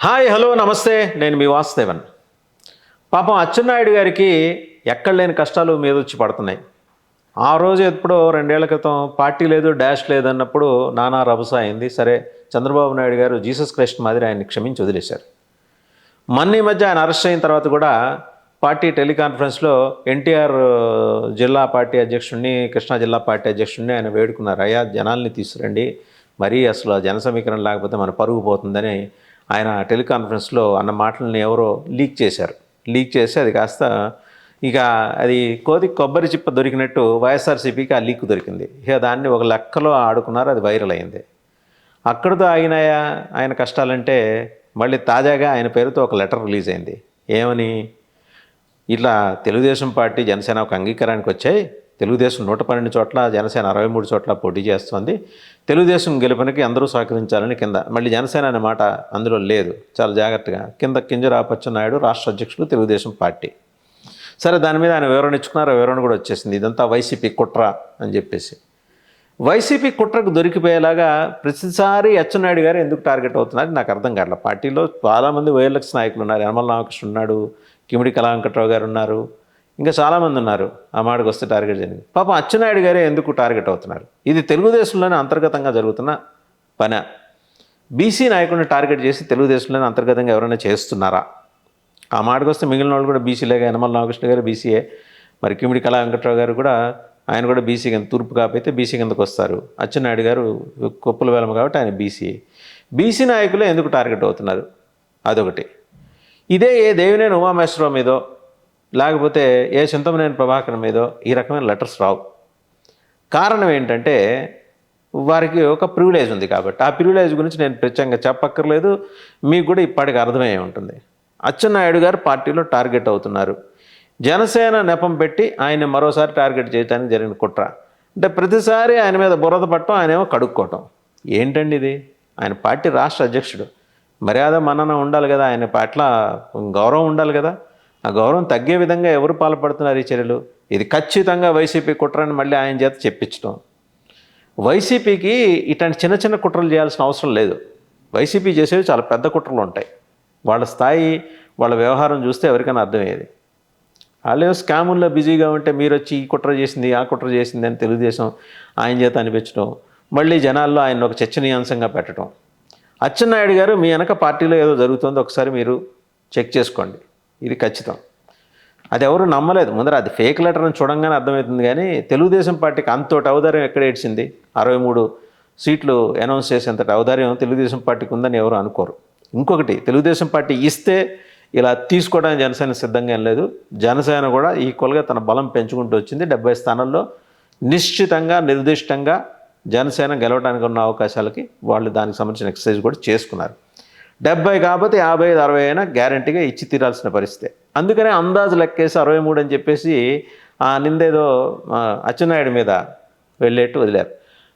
Hi hello నమస్తే. నేను మీ వాసుదేవన్. పాపం అచ్చెన్నాయుడు గారికి ఎక్కడ లేని కష్టాలు మీద వచ్చి పడుతున్నాయి. ఆ రోజు ఎప్పుడో రెండేళ్ళ క్రితం పార్టీ లేదు డాష్ లేదన్నప్పుడు నానా రభస అయింది. సరే చంద్రబాబు నాయుడు గారు జీసస్ క్రైస్ట్ మాదిరి ఆయన్ని క్షమించి వదిలేశారు. మొన్న ఈ మధ్య ఆయన అరెస్ట్ అయిన తర్వాత కూడా పార్టీ టెలికాన్ఫరెన్స్లో ఎన్టీఆర్ జిల్లా పార్టీ అధ్యక్షుడిని కృష్ణా జిల్లా పార్టీ అధ్యక్షుడిని ఆయన వేడుకున్నారు. అయ్యా జనాల్ని తీసుకురండి. మరీ అసలు జన సమీకరణ లేకపోతే మన పరుగు పోతుందని ఆయన టెలికాన్ఫరెన్స్లో అన్న మాటలని ఎవరో లీక్ చేశారు. లీక్ చేసి అది కాస్త ఇక అది కోతి కొబ్బరి చిప్ప దొరికినట్టు వైఎస్ఆర్సీపీకి ఆ లీక్ దొరికింది. ఇక దాన్ని ఒక లెక్కలో ఆడుకున్నారు అది వైరల్ అయింది. అక్కడితో ఆగినాయా ఆయన కష్టాలంటే మళ్ళీ తాజాగా ఆయన పేరుతో ఒక లెటర్ రిలీజ్ అయింది. ఏమని? ఇట్లా తెలుగుదేశం పార్టీ జనసేన ఒక అంగీకారానికి వచ్చాయి తెలుగుదేశం నూట పన్నెండు చోట్ల జనసేన అరవై మూడు చోట్ల పోటీ చేస్తోంది. తెలుగుదేశం గెలుపునికి అందరూ సహకరించాలని కింద మళ్ళీ జనసేన అనే మాట అందులో లేదు. చాలా జాగ్రత్తగా. కింద కింజరాపచ్చ నాయుడు రాష్ట్ర అధ్యక్షుడు తెలుగుదేశం పార్టీ. సరే దాని మీద ఆయన వివరణ ఇచ్చుకున్నారు. వివరణ కూడా వచ్చేసింది. ఇదంతా వైసీపీ కుట్ర అని చెప్పేసి. వైసీపీ కుట్రకు దొరికిపోయేలాగా ప్రతిసారి అచ్చెన్నాయుడు గారు ఎందుకు టార్గెట్ అవుతున్నారు? నాకు అర్థం కావట్లేదు. పార్టీలో చాలామంది వైఎల్ఎక్స్ నాయకులు ఉన్నారు. యనమల రామకృష్ణ ఉన్నాడు కిమిడి కళా వెంకట్రావు గారు ఉన్నారు. ఇంకా చాలామంది ఉన్నారు ఆ మాటకు వస్తే టార్గెట్ జరిగింది పాపం అచ్చెన్నాయుడు గారే ఎందుకు టార్గెట్ అవుతున్నారు? ఇది తెలుగుదేశంలోనే అంతర్గతంగా జరుగుతున్న పని. బీసీ నాయకుడిని టార్గెట్ చేసి తెలుగుదేశంలోనే అంతర్గతంగా ఎవరైనా చేస్తున్నారా? ఆ మాటకు వస్తే మిగిలిన వాళ్ళు కూడా బీసీలేగా యనమల రామకృష్ణ గారు బీసీఏ మరి కిమిడి కళా వెంకట్రావు గారు కూడా ఆయన కూడా బీసీ కింద తూర్పు కాకపోతే బీసీ కిందకు వస్తారు. అచ్చెన్నాయుడు గారు కొప్పుల వేలం కాబట్టి ఆయన బీసీ బీసీ నాయకులే ఎందుకు టార్గెట్ అవుతున్నారు? అదొకటి. ఇదే ఏ దేవినేని ఉమామేశ్వరరావు మీదో లేకపోతే ఏ చింతమనేని ప్రభాకర్ మీదో ఈ రకమైన లెటర్స్ రావు. కారణం ఏంటంటే వారికి ఒక ప్రివిలేజ్ ఉంది కాబట్టి. ఆ ప్రివిలేజ్ గురించి నేను ప్రత్యేకంగా చెప్పక్కర్లేదు. మీకు కూడా ఇప్పటికి అర్థమయ్యే ఉంటుంది. అచ్చెన్నాయుడు గారు పార్టీలో టార్గెట్ అవుతున్నారు. జనసేన నెపం పెట్టి ఆయన మరోసారి టార్గెట్ చేయడానికి జరిగిన కుట్ర. అంటే ప్రతిసారి ఆయన మీద బురద పట్టడం ఆయన ఏమో కడుక్కోవటం. ఏంటండి ఇది? ఆయన పార్టీ రాష్ట్ర అధ్యక్షుడు. మర్యాద మన్నన ఉండాలి కదా. ఆయన పట్ల గౌరవం ఉండాలి కదా. ఆ గౌరవం తగ్గే విధంగా ఎవరు పాల్పడుతున్నారు ఈ చర్యలు? ఇది ఖచ్చితంగా వైసీపీ కుట్రని మళ్ళీ ఆయన చేత చెప్పించడం వైసీపీకి ఇట్లాంటి చిన్న చిన్న కుట్రలు చేయాల్సిన అవసరం లేదు. వైసీపీ చేసేవి చాలా పెద్ద కుట్రలు ఉంటాయి. వాళ్ళ స్థాయి వాళ్ళ వ్యవహారం చూస్తే ఎవరికైనా అర్థమయ్యేది. వాళ్ళు స్కాముల్లో బిజీగా ఉంటే మీరు వచ్చి ఈ కుట్ర చేసింది ఆ కుట్ర చేసింది అని తెలుగుదేశం ఆయన చేత అనిపించడం మళ్ళీ జనాల్లో ఆయన ఒక చర్చనీయాంశంగా పెట్టడం అచ్చెన్నాయుడు గారు మీ వెనక పార్టీలో ఏదో జరుగుతుందో ఒకసారి మీరు చెక్ చేసుకోండి. ఇది ఖచ్చితం. అది ఎవరు నమ్మలేదు. ముందర అది ఫేక్ లెటర్ అని చూడంగానే అర్థమవుతుంది కానీ తెలుగుదేశం పార్టీకి అంతటి ఔదార్యం ఎక్కడ ఏడ్చింది? అరవై మూడు సీట్లు అనౌన్స్ చేసేంతటి ఔదార్యం తెలుగుదేశం పార్టీకి ఉందని ఎవరు అనుకోరు. ఇంకొకటి తెలుగుదేశం పార్టీ ఇస్తే ఇలా తీసుకోవడానికి జనసేన సిద్ధంగా లేదు. జనసేన కూడా ఈక్వల్గా తన బలం పెంచుకుంటూ వచ్చింది. డెబ్బై స్థానాల్లో నిశ్చితంగా నిర్దిష్టంగా జనసేన గెలవడానికి ఉన్న అవకాశాలకి వాళ్ళు దానికి సంబంధించిన ఎక్సర్సైజ్ కూడా చేసుకున్నారు. డెబ్బై కాకపోతే యాభై ఐదు అరవై అయినా గ్యారంటీగా ఇచ్చి తీరాల్సిన పరిస్థితి. అందుకనే అందాజు లెక్కేసి అరవై మూడు అని చెప్పేసి ఆ నిందేదో అచ్చెన్నాయుడు మీద వెళ్ళేట్టు వదిలేరు.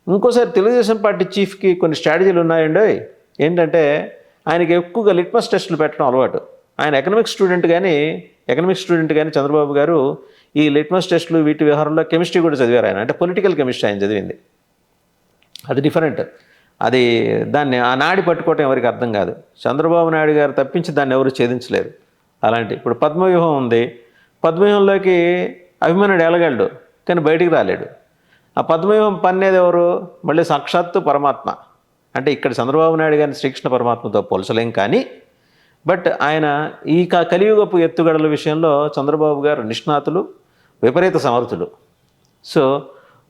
ఇంకోసారి తెలుగుదేశం పార్టీ చీఫ్కి కొన్ని స్ట్రాటజీలు ఉన్నాయండి. ఏంటంటే ఆయనకి ఎక్కువగా లిట్మస్ టెస్టులు పెట్టడం అలవాటు. ఆయన ఎకనామిక్స్ స్టూడెంట్ కానీ ఎకనామిక్స్ స్టూడెంట్ కానీ చంద్రబాబు గారు ఈ లిట్మస్ టెస్టులు వీటి వ్యవహారంలో కెమిస్ట్రీ కూడా చదివారు ఆయన. అంటే పొలిటికల్ కెమిస్ట్రీ ఆయన చదివింది. అది డిఫరెంట్ అది దాన్ని ఆ నాడి పట్టుకోవటం ఎవరికి అర్థం కాదు. చంద్రబాబు నాయుడు గారు తప్పించి దాన్ని ఎవరు ఛేదించలేరు. అలాంటి ఇప్పుడు పద్మవ్యూహం ఉంది. పద్మవ్యూహంలోకి అభిమన్యుడు ఎలగలడు కానీ బయటికి రాలేడు. ఆ పద్మవ్యూహం పన్నేది ఎవరు? మళ్ళీ సాక్షాత్తు పరమాత్మ. అంటే ఇక్కడ చంద్రబాబు నాయుడు గారిని శ్రీకృష్ణ పరమాత్మతో పోల్చలేం కానీ బట్ ఆయన ఈ క- కలియుగపు ఎత్తుగడల విషయంలో చంద్రబాబు గారు నిష్ణాతులు విపరీత సమర్థులు. సో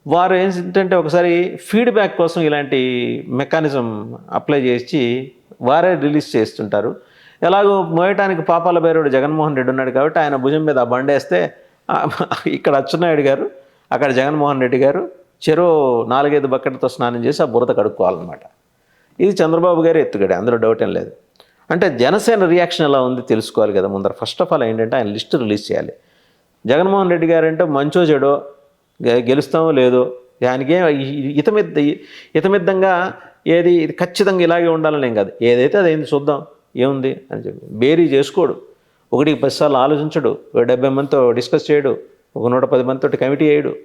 వారు ఏంటంటే ఒకసారి ఫీడ్బ్యాక్ కోసం ఇలాంటి మెకానిజం అప్లై చేసి వారే రిలీజ్ చేస్తుంటారు. ఎలాగో మోయటానికి పాపాల బేరుడు జగన్మోహన్ రెడ్డి ఉన్నాడు కాబట్టి ఆయన భుజం మీద బండేస్తే ఇక్కడ అచ్చెన్నాయుడు గారు అక్కడ జగన్మోహన్ రెడ్డి గారు చెరో నాలుగైదు బకెట్లతో స్నానం చేసి ఆ బురద కడుక్కోవాలన్నమాట. ఇది చంద్రబాబు గారి ఎత్తుగడే అందులో డౌట్ ఏం లేదు. అంటే జనసేన రియాక్షన్ ఎలా ఉంది తెలుసుకోవాలి కదా ముందర. ఫస్ట్ ఆఫ్ ఆల్ ఏంటంటే ఆయన లిస్ట్ రిలీజ్ చేయాలి. జగన్మోహన్ రెడ్డి గారు అంటే మంచో చెడో గెలుస్తామో లేదో. దానికి ఇతమిద్ద ఇతమిద్దంగా ఏది ఇది ఖచ్చితంగా ఇలాగే ఉండాలని ఏం కాదు. ఏదైతే అదేంది చూద్దాం. ఏముంది అని చెప్పి. బేరీ చేసుకోడు. ఒకటికి పదిసార్లు ఆలోచించడు. ఒక డెబ్బై మందితో డిస్కస్ చేయడు. ఒక నూట పది మందితో కమిటీ వేయడు.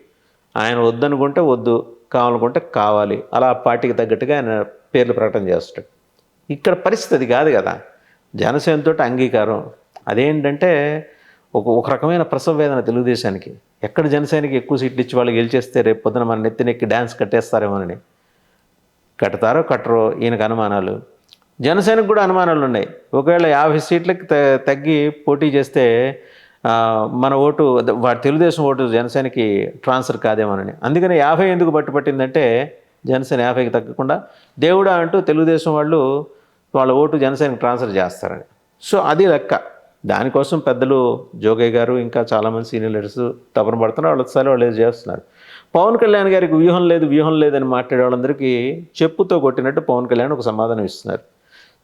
ఆయన వద్దనుకుంటే వద్దు. కావాలనుకుంటే కావాలి. అలా పార్టీకి తగ్గట్టుగా ఆయన పేర్లు ప్రకటన చేస్తాడు. ఇక్కడ పరిస్థితి కాదు కదా. జనసేనతో అంగీకారం. అదేంటంటే ఒక ఒక రకమైన ప్రసవ వేదన తెలుగుదేశానికి. ఎక్కడ జనసేనకి ఎక్కువ సీట్లు ఇచ్చి వాళ్ళు గెలిచేస్తే రేపు పొద్దున మన నెత్తినెక్కి డ్యాన్స్ కట్టేస్తారేమోనని. కడతారో కట్టరో ఈయనకు అనుమానాలు. జనసేనకు కూడా అనుమానాలు ఉన్నాయి. ఒకవేళ యాభై సీట్లకి త- తగ్గి పోటీ చేస్తే మన ఓటు వాడి తెలుగుదేశం ఓటు జనసేనకి ట్రాన్స్ఫర్ కాదేమోనని. అందుకని యాభై ఎందుకు పట్టుపట్టిందంటే జనసేన యాభైకి తగ్గకుండా దేవుడా అంటూ తెలుగుదేశం వాళ్ళు వాళ్ళ ఓటు జనసేనకి ట్రాన్స్ఫర్ చేస్తారని. సో అది లెక్క. దానికోసం పెద్దలు జోగయ్య గారు ఇంకా చాలామంది సీనియర్ లీడర్స్ తపన పడుతున్నారు. వాళ్ళ సార్లు వాళ్ళు ఏదో చేస్తున్నారు. పవన్ కళ్యాణ్ గారికి వ్యూహం లేదు వ్యూహం లేదని మాట్లాడే వాళ్ళందరికీ చెప్పుతో కొట్టినట్టు పవన్ కళ్యాణ్ ఒక సమాధానం ఇస్తున్నారు.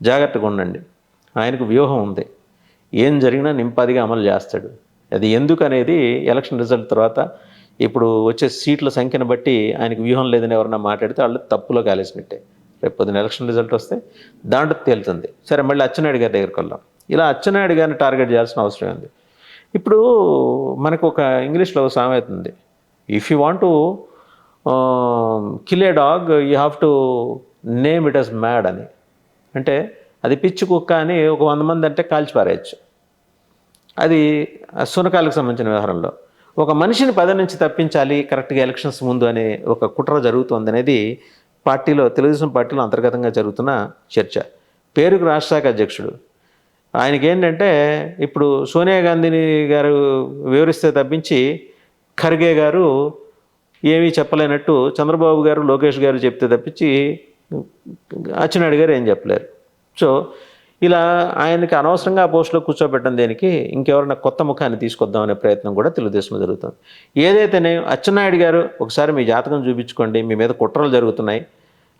జాగ్రత్తగా ఉండండి. ఆయనకు వ్యూహం ఉంది. ఏం జరిగినా నింపాదిగా అమలు చేస్తాడు. అది ఎందుకు అనేది ఎలక్షన్ రిజల్ట్ తర్వాత ఇప్పుడు వచ్చే సీట్ల సంఖ్యను బట్టి ఆయనకు వ్యూహం లేదని ఎవరన్నా మాట్లాడితే వాళ్ళు తప్పులో కాలేసినట్టే. రేపు పొద్దున ఎలక్షన్ రిజల్ట్ వస్తే దాంట్లో తేలుతుంది. సరే మళ్ళీ అచ్చెన్నాయుడు గారి దగ్గరికి వెళ్దాం. ఇలా అచ్చెన్నాయుడు గారిని టార్గెట్ చేయాల్సిన అవసరం ఉంది. ఇప్పుడు మనకు ఒక ఇంగ్లీష్లో సామెత ఉంది. If you want to kill a dog you have to name it as mad అని. అంటే అది పిచ్చి కుక్క అని ఒక వంద మంది అంటే కాల్చిపారేయచ్చు అది సునకాలకు సంబంధించిన వ్యవహారంలో. ఒక మనిషిని పదవి నుంచి తప్పించాలి కరెక్ట్గా ఎలక్షన్స్ ముందు అనే ఒక కుట్ర జరుగుతుంది అనేది పార్టీలో తెలుగుదేశం పార్టీలో అంతర్గతంగా జరుగుతున్న చర్చ. పేరుకు రాష్ట్ర శాఖ అధ్యక్షుడు. ఆయనకి ఏంటంటే ఇప్పుడు సోనియా గాంధీని గారు వివరిస్తే తప్పించి ఖర్గే గారు ఏమీ చెప్పలేనట్టు చంద్రబాబు గారు లోకేష్ గారు చెప్తే తప్పించి అచ్చెన్నాయుడు గారు ఏం చెప్పలేరు. సో ఇలా ఆయనకి అనవసరంగా ఆ పోస్టులో కూర్చోబెట్టడం దేనికి? ఇంకెవరైనా కొత్త ముఖాన్ని తీసుకొద్దాం అనే ప్రయత్నం కూడా తెలుగుదేశం జరుగుతుంది. ఏదైతేనే అచ్చెన్నాయుడు గారు ఒకసారి మీ జాతకం చూపించుకోండి మీ మీద కుట్రలు జరుగుతున్నాయి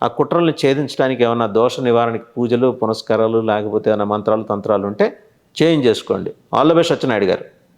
ఆ కుట్రల్ని ఛేదించడానికి ఏమైనా దోష నివారణకి పూజలు పునస్కారాలు లేకపోతే ఏమైనా మంత్రాలు తంత్రాలు ఉంటే చేంజ్ చేసుకోండి. ఆల్ ద బెస్ట్ సత్యనాయుడు గారు.